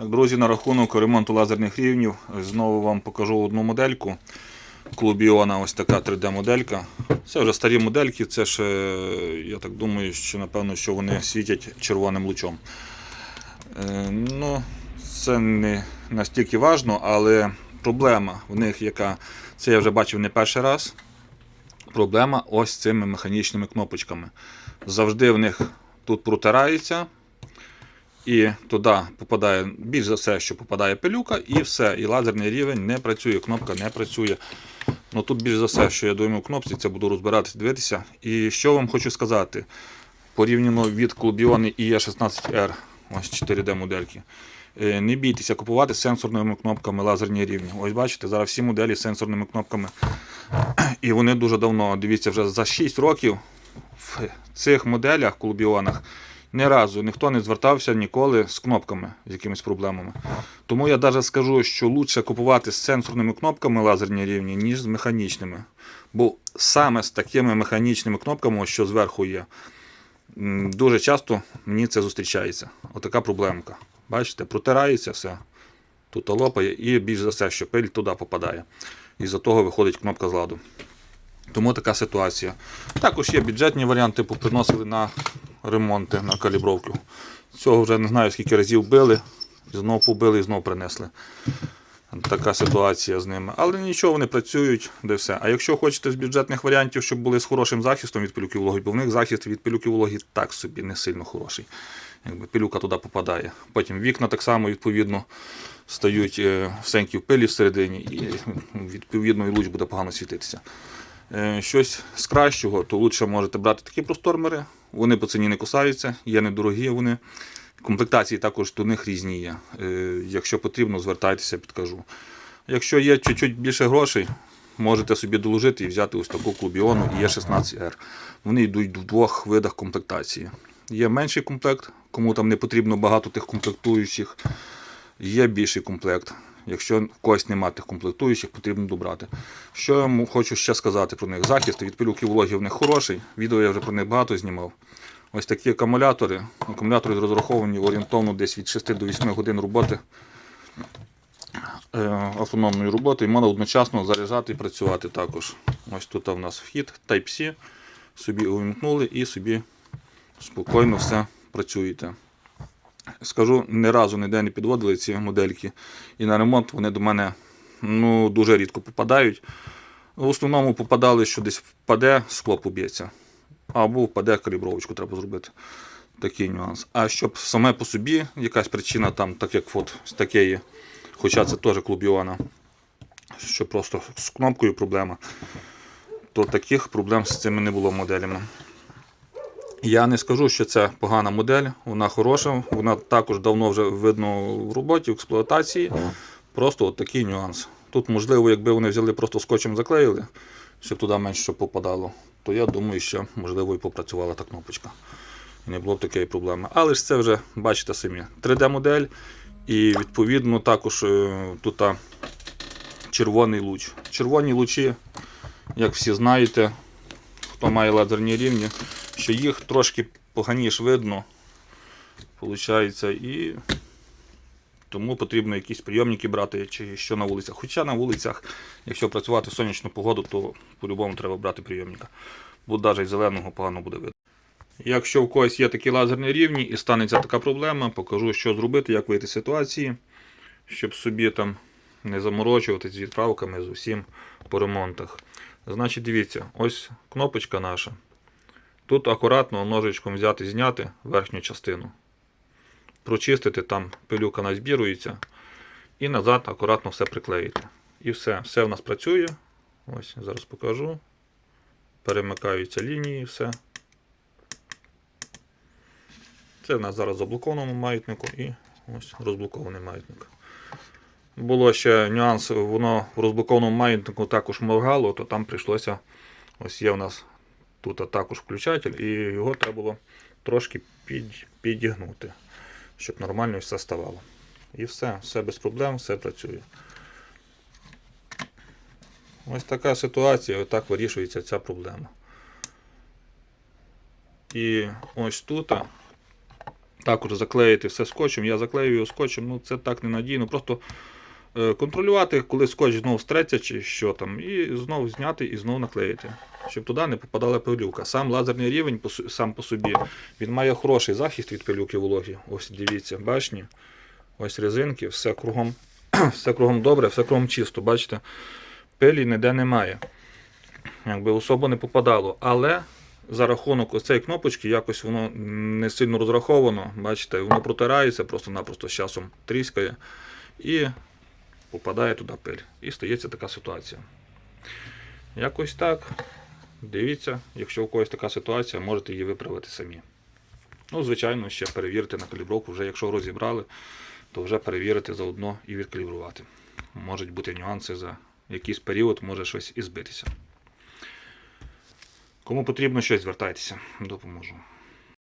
Друзі, на рахунок ремонту лазерних рівнів знову вам покажу одну модельку. Клубіона, ось така 3D-моделька. Це вже старі модельки, це ще, я так думаю, що напевно що вони світять червоним лучом. Е, ну, це не настільки важно, але проблема в них, яка це я вже бачив не перший раз. Проблема ось цими механічними кнопочками. Завжди в них тут протирається, і туди попадає більш за все, що попадає пилюка, і все. І лазерний рівень не працює, кнопка не працює. Ну тут більш за все, що я думаю, кнопці, це буду розбиратися, дивитися. І що вам хочу сказати, порівняно від Клубіони і E16R, ось 4D модельки. е, Не бійтеся купувати сенсорними кнопками лазерні рівні. Ось бачите, зараз всі моделі з сенсорними кнопками. І вони дуже давно, дивіться, вже за 6 років в цих моделях, клубіонах, ні разу ніхто не звертався ніколи з кнопками, з якимись проблемами. Тому я навіть скажу, що краще купувати з сенсорними кнопками лазерні рівні, ніж з механічними. Бо саме з такими механічними кнопками, що зверху є, дуже часто мені це зустрічається. Отака проблемка. Бачите, протирається все, тут лопає і більш за все, що пиль туди попадає. І за того виходить кнопка з ладу. Тому така ситуація. Також є бюджетні варіанти, поприносили на ремонти, на калібровку. Цього вже не знаю, скільки разів били, і знову побили і знову принесли. Така ситуація з ними. Але нічого, вони працюють, де все. А якщо хочете з бюджетних варіантів, щоб були з хорошим захистом від пилюки вологи, бо в них захист від пилюки вологи так собі не сильно хороший. Якби пилюка туди попадає. Потім вікна так само відповідно стають е, всенькі в пилі всередині, і відповідно і луч буде погано світитися. Е, Щось з кращого, то лучше можете брати такі простормери. Вони по ціні не кусаються, є недорогі вони. Комплектації також до них різні є. Е, Якщо потрібно, звертайтеся, підкажу. Якщо є чуть-чуть більше грошей, можете собі доложити і взяти ось таку клубіону і Е16R. Вони йдуть в двох видах комплектації. Є менший комплект, кому там не потрібно багато тих комплектуючих. Є більший комплект. Якщо в когось немає тих комплектуючих, потрібно добрати. Що я хочу ще сказати про них? Захист від пилюки вологи в них хороший. Відео я вже про них багато знімав. Ось такі акумулятори. Акумулятори розраховані орієнтовно десь від 6 до 8 годин роботи е, автономної роботи і можна одночасно заряджати і працювати також. Ось тут у нас вхід Type-C. Собі увімкнули і собі спокійно все працюєте. Скажу, ні разу ніде не підводили ці модельки. І на ремонт вони до мене ну, дуже рідко попадають. В основному попадали, що десь впаде, скло поб'ється. Або впаде калібровочку треба зробити. Такий нюанс. А щоб саме по собі якась причина, там, так як от з такої, хоча це теж клубіона, що просто з кнопкою проблема, то таких проблем з цими не було моделями. Я не скажу, що це погана модель, вона хороша, вона також давно вже видно в роботі, в експлуатації. Просто от такий нюанс. Тут, можливо, якби вони взяли просто скотчем заклеїли, щоб туди менше що попадало, то я думаю, що можливо і попрацювала та кнопочка. І не було б такої проблеми. Але ж це вже бачите самі 3D-модель, і відповідно також е, тут червоний луч. Червоні лучі, як всі знаєте, хто має лазерні рівні, що їх трошки поганіше видно. Получається, і тому потрібно якісь прийомники брати чи що на вулицях. Хоча на вулицях, якщо працювати в сонячну погоду, то по-любому треба брати прийомника. Бо навіть зеленого погано буде видно. Якщо в когось є такі лазерні рівні і станеться така проблема, покажу, що зробити, як вийти з ситуації, щоб собі там не заморочуватись з відправками з усім по ремонтах. Значить, дивіться, ось кнопочка наша. Тут акуратно ножичком взяти, зняти верхню частину. Прочистити, там пилюка назбірується. І назад акуратно все приклеїти. І все. Все в нас працює. Ось, зараз покажу. Перемикаються лінії, все. Це в нас зараз заблокованому маятнику і ось розблокований маятник. Було ще нюанс, воно в розблокованому маятнику також моргало, то там прийшлося. Ось є у нас тут також включатель, і його треба було трошки під, підігнути, щоб нормально все ставало. І все, все без проблем, все працює. Ось така ситуація, отак вирішується ця проблема. І ось тут також заклеїти все скотчем. Я заклею його скотчем, ну це так ненадійно. Просто контролювати, коли скотч знову стреться чи що там, і знову зняти і знову наклеїти. Щоб туди не попадала пилюка. Сам лазерний рівень сам по собі він має хороший захист від пилюки вологі. Ось дивіться, башні, ось резинки, все кругом, все кругом добре, все кругом чисто. Бачите, пилі ніде немає. Якби особо не попадало. Але за рахунок цієї кнопочки якось воно не сильно розраховано. Бачите, воно протирається, просто-напросто з часом тріскає і попадає туди пиль. І стається така ситуація. Якось так. Дивіться, якщо у когось така ситуація, можете її виправити самі. Ну, звичайно, ще перевірити на калібровку, вже якщо розібрали, то вже перевірити заодно і відкалібрувати. Можуть бути нюанси за якийсь період, може щось і збитися. Кому потрібно щось, звертайтеся, допоможу.